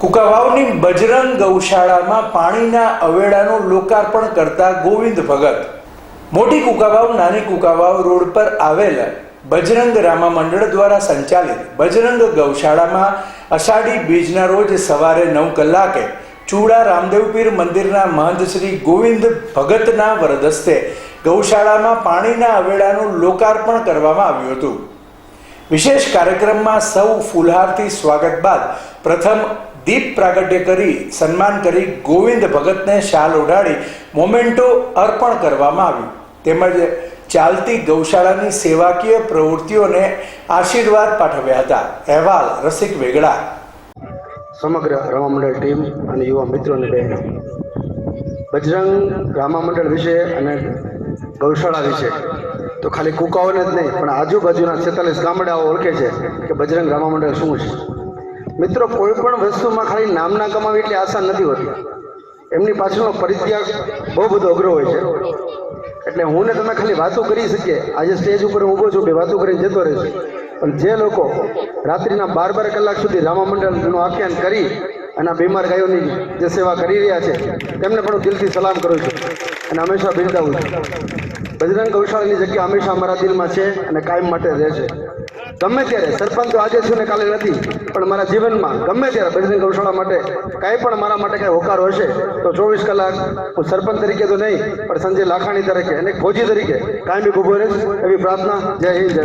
કુકાવાવની બજરંગ ગૌશાળામાં પાણીના અવેડાનું લોકાર્પણ કરતા ગોવિંદ ભગત. મોટી કુકાવાવ, નાની કુકાવાવ રોડ પર આવેલ બજરંગ રામા મંડળ દ્વારા સંચાલિત બજરંગ ગૌશાળામાં અષાઢી બીજના રોજ સવારે નવ કલાકે ચૂડા રામદેવપીર મંદિરના મહંત શ્રી ગોવિંદ ભગતના વરદસ્તે ગૌશાળામાં પાણીના અવેડાનું લોકાર્પણ કરવામાં આવ્યું હતું. વિશેષ કાર્યક્રમમાં સૌ ફૂલહારથી સ્વાગત બાદ પ્રથમ દીપ પ્રાગટ્ય કરી સન્માન કરી ગોવિંદ ભગતને શાલ ઓઢાડી મોમેન્ટો અર્પણ કરવામાં આવ્યું. તેમજ ચાલતી ગૌશાળાની સેવાકીય પ્રવૃત્તિઓને આશીર્વાદ પાઠવ્યા હતા. અહેવાલ રસિક વેગડા. સમગ્ર રમામંડળ ટીમ અને યુવા મિત્રોને બહેનો બજરંગ રામામંડળ વિશે અને ગૌશાળા વિશે. તો ખાલી કુકાઓને જ નહીં, પણ આજુબાજુના છેતાલીસ ગામડાઓ ઓળખે છે કે બજરંગ રામા મંડળ શું છે મિત્રો, કોઈ પણ વસ્તુમાં ખાલી નામના કમાવી એટલી આસાન નથી હોતી. એમની પાછળનો પરિત્યાગ બહુ બધો અઘરો હોય છે. એટલે હું ને તમે ખાલી વાતો કરી શકીએ. આજે સ્ટેજ ઉપર હું ઊભો છું, બે વાતો કરીને જતો રહેશે પણ જે લોકો રાત્રિના બાર બાર કલાક સુધી રામા મંડળનું આખ્યાન કરી અને આ બીમાર ગાયોની જે સેવા કરી રહ્યા છે, તેમને પણ દિલથી સલામ કરું છું અને હંમેશા બિરદાવું છું. બજરંગ ગૌશાળાની જગ્યા હંમેશા અમારા દિલમાં છે અને કાયમ માટે રહેશે ગમે ત્યારે સરપંચ તો આજે છું ને કાલે નથી, પણ મારા જીવનમાં ગમે ત્યારે બજરંગ ગૌશાળા માટે કાંઈ પણ મારા માટે કાંઈ હોકાર હશે, તો ચોવીસ કલાક હું સરપંચ તરીકે તો નહીં, પણ સંજય લાખાણી તરીકે અને ફોજી તરીકે કાયમી ઊભો રહીશ, એવી પ્રાર્થના, જય હિન્દ, જય